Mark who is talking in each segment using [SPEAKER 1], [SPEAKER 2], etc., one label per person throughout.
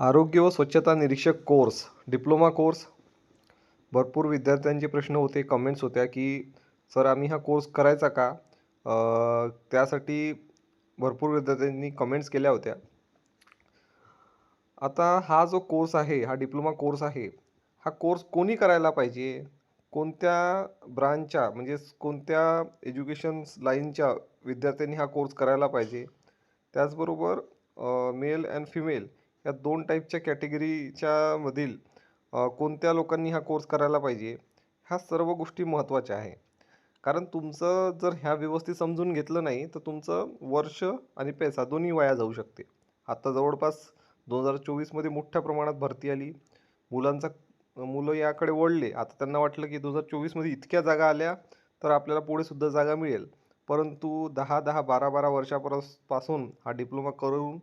[SPEAKER 1] आरोग्य व स्वच्छता निरीक्षक कोर्स डिप्लोमा कोर्स. भरपूर विद्यार्थ्यांचे प्रश्न होते कमेंट्स होत्या की सर आम्ही हा कोर्स करायचा का? त्यासाठी भरपूर विद्यार्थ्यांनी कमेंट्स केल्या होत्या. आता हा जो कोर्स आहे हा डिप्लोमा कोर्स आहे हा कोर्स कोणी करायला पाहिजे? कोणत्या ब्रांचच्या म्हणजे कोणत्या एज्युकेशन लाईनच्या विद्यार्थ्यांनी हा कोर्स करायला पाहिजे? त्याचबरोबर मेल अँड फिमेल. या दोन टाईपच्या कॅटेगरीच्या मधील कोणत्या लोकांनी हा कोर्स करायला पाहिजे ह्या सर्व गोष्टी महत्त्वाच्या आहे. कारण तुमचं जर ह्या व्यवस्थित समजून घेतलं नाही तर तुमचं वर्ष आणि पैसा दोन्ही वाया जाऊ शकते. आत्ता जवळपास दोन हजार चोवीसमध्ये मोठ्या प्रमाणात भरती आली. मुलांचा मुलं याकडे वळले. आता त्यांना वाटलं की दोन हजार चोवीसमध्ये इतक्या जागा आल्या तर आपल्याला पुढेसुद्धा जागा मिळेल. परंतु दहा दहा बारा बारा वर्षापरसपासून हा डिप्लोमा करून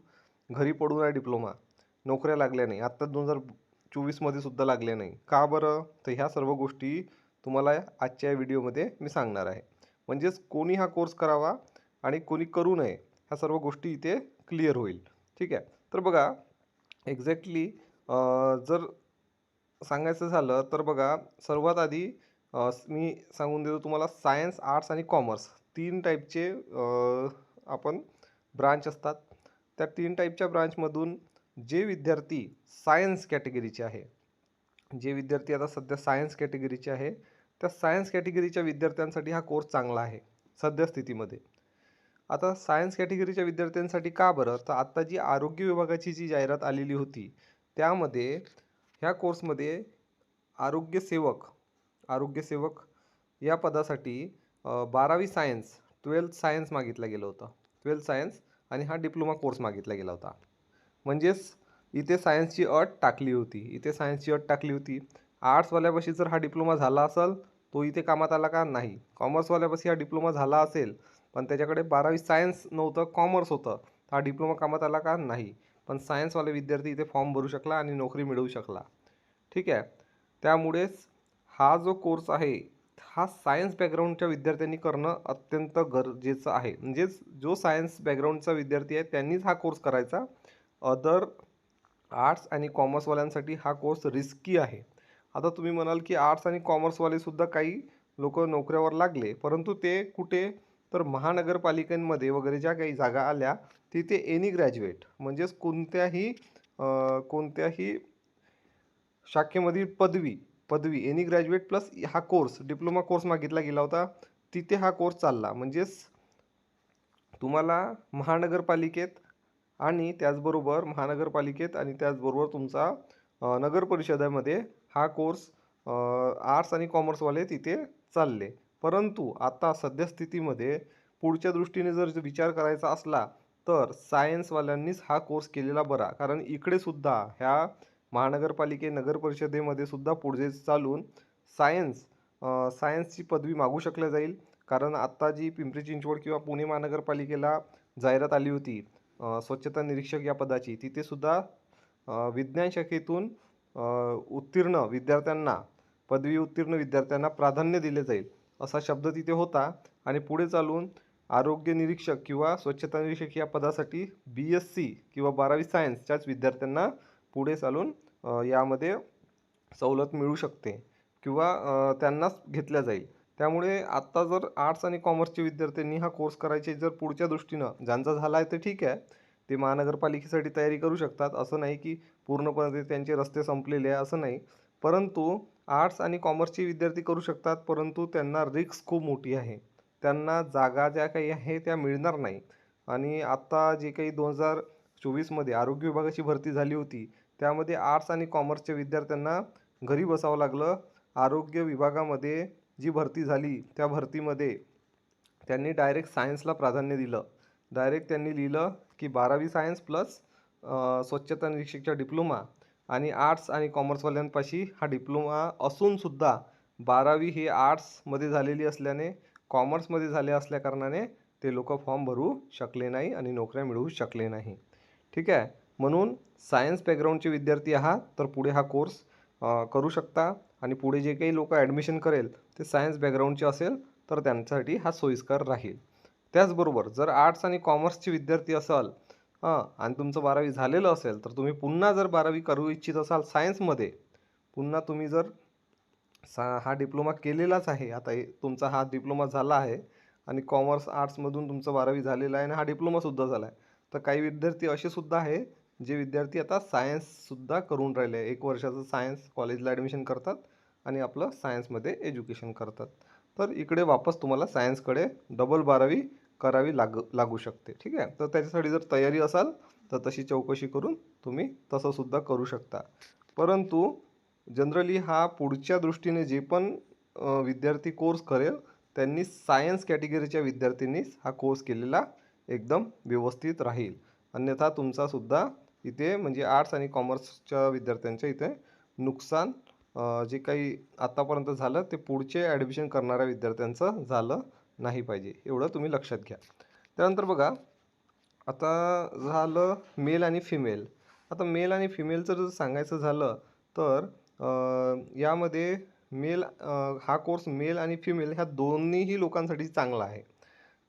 [SPEAKER 1] घरी पडून आहे डिप्लोमा नोकऱ्या लागल्या नाही. आत्ता दोन हजार चोवीसमध्ये सुद्धा लागल्या नाही. का बरं? तर ह्या सर्व गोष्टी तुम्हाला आजच्या व्हिडिओमध्ये मी सांगणार आहे. म्हणजेच कोणी हा कोर्स करावा आणि कोणी करू नये ह्या सर्व गोष्टी इथे क्लिअर होईल. ठीक आहे? तर बघा एक्झॅक्टली जर सांगायचं झालं तर बघा सर्वात आधी मी सांगून देतो तुम्हाला सायन्स आर्ट्स आणि कॉमर्स तीन टाईपचे आपण ब्रांच असतात. त्या तीन टाईपच्या ब्रांचमधून जे विद्यार्थी सायन्स कॅटेगरीचे आहे जे विद्यार्थी आता सध्या सायन्स कॅटेगरीचे आहे त्या सायन्स कॅटेगरीच्या विद्यार्थ्यांसाठी हा कोर्स चांगला आहे सद्यस्थितीमध्ये आता सायन्स कॅटेगरीच्या विद्यार्थ्यांसाठी का बरं? तर आत्ता जी आरोग्य विभागाची जी जाहिरात आलेली होती त्यामध्ये ह्या कोर्समध्ये आरोग्यसेवक आरोग्यसेवक या पदासाठी बारावी सायन्स ट्वेल्थ सायन्स मागितलं गेलं होतं. ट्वेल्थ सायन्स आणि हा डिप्लोमा कोर्स मागितला गेला होता. म्हणजेच इथे सायन्सची अट टाकली होती. इथे सायन्सची अट टाकली होती. आर्ट्सवाल्यापाशी जर हा डिप्लोमा झाला असेल तो इथे कामात आला का? नाही. कॉमर्सवाल्यापाशी हा डिप्लोमा झाला असेल पण त्याच्याकडे बारावी सायन्स नव्हतं कॉमर्स होतं. हा डिप्लोमा कामात आला का? नाही. पण सायन्सवाले विद्यार्थी इथे फॉर्म भरू शकला आणि नोकरी मिळवू शकला. ठीक आहे? त्यामुळेच हा जो कोर्स आहे हा सायन्स बॅकग्राऊंडच्या विद्यार्थ्यांनी करणं अत्यंत गरजेचं आहे. म्हणजेच जो सायन्स बॅकग्राऊंडचा विद्यार्थी आहे त्यांनीच हा कोर्स करायचा. अदर आर्ट्स आणि कॉमर्सवाल्यांसाठी हा कोर्स रिस्की आहे. आता तुम्ही म्हणाल की आर्ट्स आणि कॉमर्सवालेसुद्धा काही लोक नोकऱ्यावर लागले परंतु ते कुठे? तर महानगरपालिकांमध्ये वगैरे ज्या काही जागा आल्या तिथे एनी ग्रॅज्युएट म्हणजेच कोणत्याही कोणत्याही शाखेमधील पदवी पदवी एनी ग्रॅज्युएट प्लस हा कोर्स डिप्लोमा कोर्स मागितला गेला होता तिथे हा कोर्स चालला. म्हणजेच तुम्हाला महानगरपालिकेत आणि त्याचबरोबर महानगरपालिकेत आणि त्याचबरोबर तुमचा नगरपरिषदेमध्ये नगर हा कोर्स आर्ट्स आणि कॉमर्सवाले तिथे चालले. परंतु आता सद्यस्थितीमध्ये पुढच्या दृष्टीने जर विचार करायचा असला तर सायन्सवाल्यांनीच हा कोर्स केलेला बरा. कारण इकडे सुद्धा ह्या महानगरपालिके नगर परिषदेमध्ये सुद्धा पुढे चालून सायन्स सायन्सची पदवी मागू शकल्या जाईल. कारण आत्ता जी पिंपरी चिंचवड किंवा पुणे महानगरपालिकेला जाहिरात आली होती. स्वच्छता निरीक्षक या पदाची. तिथेसुद्धा विज्ञान शाखेतून उत्तीर्ण विद्यार्थ्यांना पदवी उत्तीर्ण विद्यार्थ्यांना प्राधान्य दिले जाईल असा शब्द तिथे होता. आणि पुढे चालून आरोग्य निरीक्षक किंवा स्वच्छता निरीक्षक या पदासाठी बी एस सी किंवा बारावी सायन्सच्याच विद्यार्थ्यांना पुढे चालून यामध्ये सवलत मिळू शकते किंवा त्यांनाच घेतल्या जाईल. त्यामुळे आत्ता जर आर्ट्स आणि कॉमर्सचे विद्यार्थ्यांनी हा कोर्स करायचे जर पुढच्या दृष्टीनं ज्यांचा झाला आहे तर ठीक आहे ते महानगरपालिकेसाठी तयारी करू शकतात. असं नाही की पूर्णपणे त्यांचे रस्ते संपलेले आहे असं नाही. परंतु आर्ट्स आणि कॉमर्सचे विद्यार्थी करू शकतात परंतु त्यांना रिस्क खूप मोठी आहे. त्यांना जागा ज्या काही आहे त्या मिळणार नाही. आणि आत्ता जे काही दोन हजार चोवीसमध्ये आरोग्य विभागाची भरती झाली होती त्यामध्ये आर्ट्स आणि कॉमर्सच्या विद्यार्थ्यांना घरी बसावं लागलं. आरोग्य विभागामध्ये जी भरती झाली त्या भरतीमध्ये त्यांनी डायरेक्ट सायन्सला प्राधान्य दिलं. डायरेक्ट त्यांनी लिहिलं की बारावी सायन्स प्लस स्वच्छता निरीक्षकचा डिप्लोमा आणि आर्ट्स आणि कॉमर्सवाल्यांपाशी हा डिप्लोमा असूनसुद्धा बारावी ही आर्ट्समध्ये झालेली असल्याने कॉमर्समध्ये झाले असल्याकारणाने ते लोक फॉर्म भरू शकले नाही आणि नोकऱ्या मिळवू शकले नाही. ठीक आहे? म्हणून सायन्स बॅकग्राऊंडचे विद्यार्थी आहात तर पुढे हा कोर्स करू शकता. आणि पुढे जे काही लोक ॲडमिशन करेल ते सायन्स बॅकग्राऊंडचे असेल तर त्यांच्यासाठी हा सोयीस्कर राहील. त्याचबरोबर जर आर्ट्स आणि कॉमर्सचे विद्यार्थी असाल हां आणि तुमचं बारावी झालेलं असेल तर तुम्ही पुन्हा जर बारावी करू इच्छित असाल सायन्समध्ये पुन्हा तुम्ही जर सा हा डिप्लोमा केलेलाच आहे आता हे तुमचा हा डिप्लोमा झाला आहे आणि कॉमर्स आर्ट्समधून तुमचं बारावी झालेलं आहे आणि हा डिप्लोमासुद्धा झाला आहे तर काही विद्यार्थी असे सुद्धा आहे जे विद्यार्थी आता सायन्ससुद्धा करून राहिले. एक वर्षाचं सायन्स कॉलेजला ॲडमिशन करतात आणि आपलं सायन्समध्ये एज्युकेशन करतात. तर इकडे वापस तुम्हाला सायन्सकडे डबल बारावी करावी लाग लागू शकते. ठीक आहे? तर त्याच्यासाठी जर तयारी असाल तर तशी चौकशी करून तुम्ही तसंसुद्धा करू शकता. परंतु जनरली हा पुढच्या दृष्टीने जे पण विद्यार्थी कोर्स करेल त्यांनी सायन्स कॅटेगरीच्या विद्यार्थ्यांनीच हा कोर्स केलेला एकदम व्यवस्थित राहील. अन्यथा तुमचासुद्धा इथे म्हणजे आर्ट्स आणि कॉमर्सच्या विद्यार्थ्यांच्या इथे नुकसान जे काही आत्तापर्यंत झालं ते पुढचे ॲडमिशन करणाऱ्या विद्यार्थ्यांचं झालं नाही पाहिजे. एवढं तुम्ही लक्षात घ्या. त्यानंतर बघा आता झालं मेल आणि फिमेल आता मेल आणि फिमेलचं जर सांगायचं झालं तर यामध्ये मेल हा कोर्स मेल आणि फिमेल ह्या दोन्हीही लोकांसाठी चांगला आहे.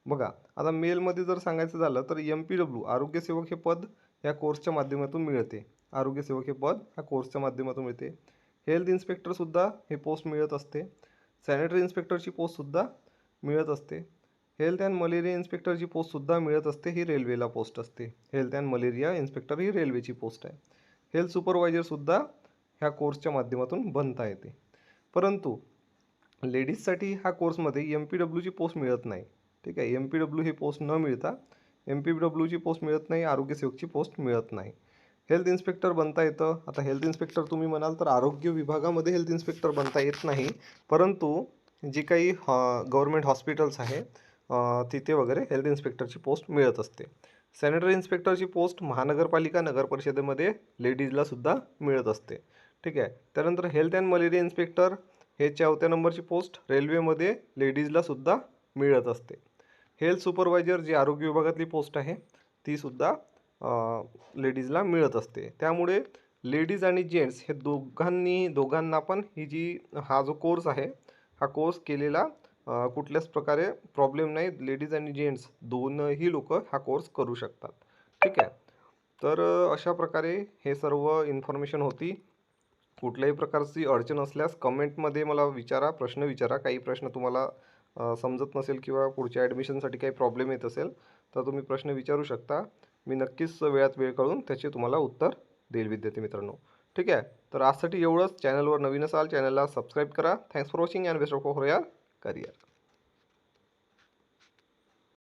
[SPEAKER 1] बघा आता मेलमध्ये जर सांगायचं झालं तर एम पी डब्ल्यू आरोग्यसेवक हे पद या कोर्सच्या माध्यमातून मिळते. आरोग्यसेवक हे पद ह्या कोर्सच्या माध्यमातून मिळते. हेल्थ इन्स्पेक्टरसुद्धा हे पोस्ट मिळत असते. सॅनिटरी इन्स्पेक्टरची पोस्टसुद्धा मिळत असते. हेल्थ अँड मलेरिया इन्स्पेक्टरची पोस्टसुद्धा मिळत असते ही रेल्वेला पोस्ट असते. हेल्थ अँड मलेरिया इन्स्पेक्टर ही रेल्वेची पोस्ट आहे. हेल्थ सुपरवायझरसुद्धा ह्या कोर्सच्या माध्यमातून बनता येते. परंतु लेडीजसाठी ह्या कोर्समध्ये एम पी डब्ल्यूची पोस्ट मिळत नाही. ठीक आहे? एम पी डब्ल्यू ही पोस्ट न मिळता एम पी डब्ल्यूची पोस्ट मिळत नाही आरोग्यसेवकची पोस्ट मिळत नाही. हेल्थ इन्स्पेक्टर बनता येतं. आता हेल्थ इन्स्पेक्टर तुम्ही म्हणाल तर आरोग्य विभागामध्ये हेल्थ इन्स्पेक्टर बनता येत नाही. परंतु जी काही हॉ गव्हर्मेंट हॉस्पिटल्स आहे तिथे वगैरे हेल्थ इन्स्पेक्टरची पोस्ट मिळत असते. सॅनिटरी इन्स्पेक्टरची पोस्ट महानगरपालिका नगर परिषदेमध्ये लेडीजलासुद्धा मिळत असते. ठीक आहे? त्यानंतर हेल्थ अँड मलेरिया इन्स्पेक्टर हे चौथ्या नंबरची पोस्ट रेल्वेमध्ये लेडीजला सुद्धा मिळत असते. हेल्थ सुपरवायझर जी आरोग्य विभागातली पोस्ट आहे तीसुद्धा लेडीजला मिळत असते. त्यामुळे लेडीज आणि जेंट्स हे दोघांनी दोघांना पण ही जी हा जो कोर्स आहे हा कोर्स केलेला कुठल्याच प्रकारे प्रॉब्लेम नाही. लेडीज आणि जेंट्स दोनही लोक हा कोर्स करू शकतात. ठीक आहे? तर अशा प्रकारे हे सर्व इन्फॉर्मेशन होती. कुठल्याही प्रकारची अडचण असल्यास कमेंटमध्ये मला विचारा प्रश्न विचारा. काही प्रश्न तुम्हाला समजत नसेल किंवा पुढच्या ॲडमिशनसाठी काही प्रॉब्लेम येत असेल तर तुम्ही प्रश्न विचारू शकता. मी नक्कीच वेळात वेळ काढून त्याचे तुम्हाला उत्तर देईल विद्यार्थी मित्रांनो. ठीक आहे? तर आजसाठी एवढंच. चॅनलवर नवीन असाल चॅनलला सबस्क्राईब करा. Thanks for watching and best of for यार करियर